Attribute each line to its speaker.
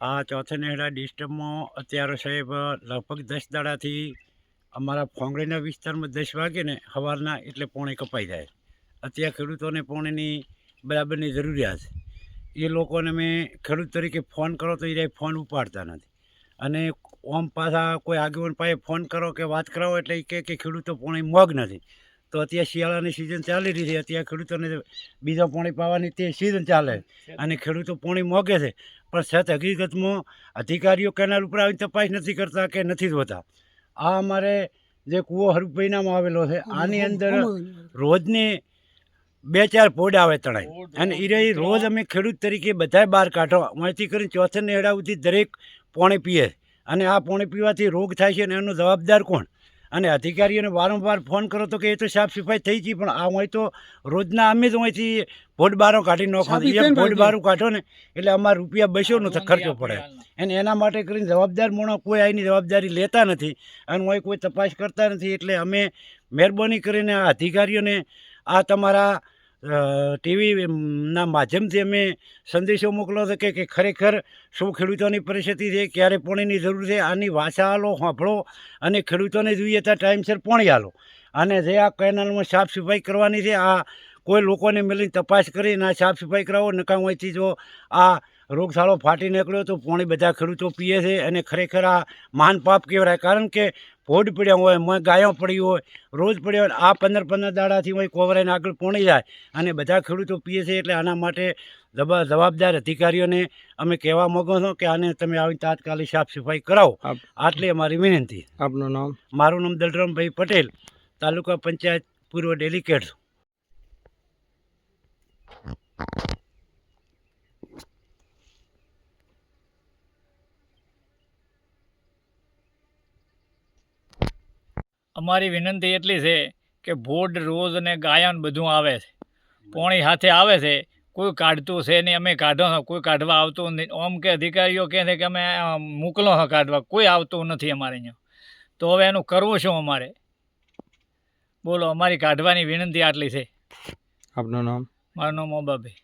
Speaker 1: આ ચોથે નેહડા ડિસ્ટર્બમાં અત્યારે સાહેબ લગભગ દસ દાડાથી અમારા ફોંગડીના વિસ્તારમાં દસ વાગે ને સવારના એટલે પોણે કપાઈ જાય. અત્યારે ખેડૂતોને પોણેની બરાબરની જરૂરિયાત. એ લોકોને મેં ખેડૂત તરીકે ફોન કરો તો એ ફોન ઉપાડતા નથી. અને ઓમ પાછા કોઈ આગેવાન પાસે ફોન કરો કે વાત કરાવો એટલે એ કે ખેડૂતો પોણે મોગ નથી. તો અત્યારે શિયાળાની સિઝન ચાલી રહી છે, અત્યારે ખેડૂતોને બીજા પોણી પાવાની તે સિઝન ચાલે. અને ખેડૂતો પોણી મોગે છે. પણ સત હકીકતમાં અધિકારીઓ કેનાલ ઉપર આવીને તપાસ નથી કરતા કે નથી જોતા. આ અમારે જે કૂવો હરુભાઈનામાં આવેલો છે આની અંદર રોજને બે ચાર પોડ આવે તણાય. અને એ રહી રોજ અમે ખેડૂત તરીકે બધાય બહાર કાઢો. અહીંથી કરીને ચોથે નેડા સુધી દરેક પોણે પીએ. અને આ પોણે પીવાથી રોગ થાય છે અને એનો જવાબદાર કોણ? અને અધિકારીઓને વારંવાર ફોન કરો તો કે એ તો સાફ સફાઈ થઈ ગઈ પણ આ હોય તો રોજના અમે જ અહીંથી ભોડ બારો કાઢી નાખો
Speaker 2: સાબિત
Speaker 1: એ ભોડ બારું કાઢો ને એટલે અમારે રૂપિયા બસોનો તો ખર્ચો પડે. અને એના માટે કરીને જવાબદાર મોણો કોઈ આની જવાબદારી લેતા નથી અને હોય કોઈ તપાસ કરતા નથી એટલે અમે મહેરબાની કરીને આ અધિકારીઓને આ તમારા ટીવી ના માધ્યમથી અમે સંદેશો મોકલો હતો કે ખરેખર શું ખેડૂતોની પરિસ્થિતિ છે, ક્યારે પોણીની જરૂર છે, આની વાસા આલો સાંભળો અને ખેડૂતોને જોઈએ ત્યાં ટાઈમસર પોણી આલો. અને જે આ કેનાલમાં સાફ સફાઈ કરવાની છે, આ કોઈ લોકોને મળીને તપાસ કરીને આ સાફ સફાઈ કરાવો નકામ હોયથી જો આ રોગશાળો ફાટી નીકળ્યો તો પોણી બધા ખેડૂતો પીએ છે અને ખરેખર આ મહાન પાપ કહેવાય. કારણ કે ભોડ પડ્યા હોય મોય ગાયો પડી હોય રોજ પડ્યો હોય આ પંદર પંદર દાડાથી હોય કોવરાઈને આગળ પોણી જાય. અને બધા ખેડૂતો પીએ છે એટલે આના માટે જવાબદાર અધિકારીઓને અમે કહેવા માંગો છો કે આને તમે આવીને તાત્કાલિક સાફ સફાઈ કરાવો. આટલી અમારી વિનંતી.
Speaker 2: આપનું નામ?
Speaker 1: મારું નામ દલરામભાઈ પટેલ તાલુકા પંચાયત પૂર્વ ડેલિકેટ
Speaker 3: અમારી વિનંતી એટલી છે કે ભોડ રોજ અને ગાયન બધું આવે છે. પોણી હાથે આવે છે કોઈ કાઢતું છે નહીં અમે કાઢો છો કોઈ કાઢવા આવતું નથી ઓમ કે અધિકારીઓ કહે છે કે અમે મોકલો છો કાઢવા કોઈ આવતું નથી અમારે અહીંયા. તો હવે એનું કરવું શું અમારે? બોલો અમારી કાઢવાની વિનંતી આટલી છે.
Speaker 2: આપનું નામ?
Speaker 3: મારું નામ મોબાભાઈ.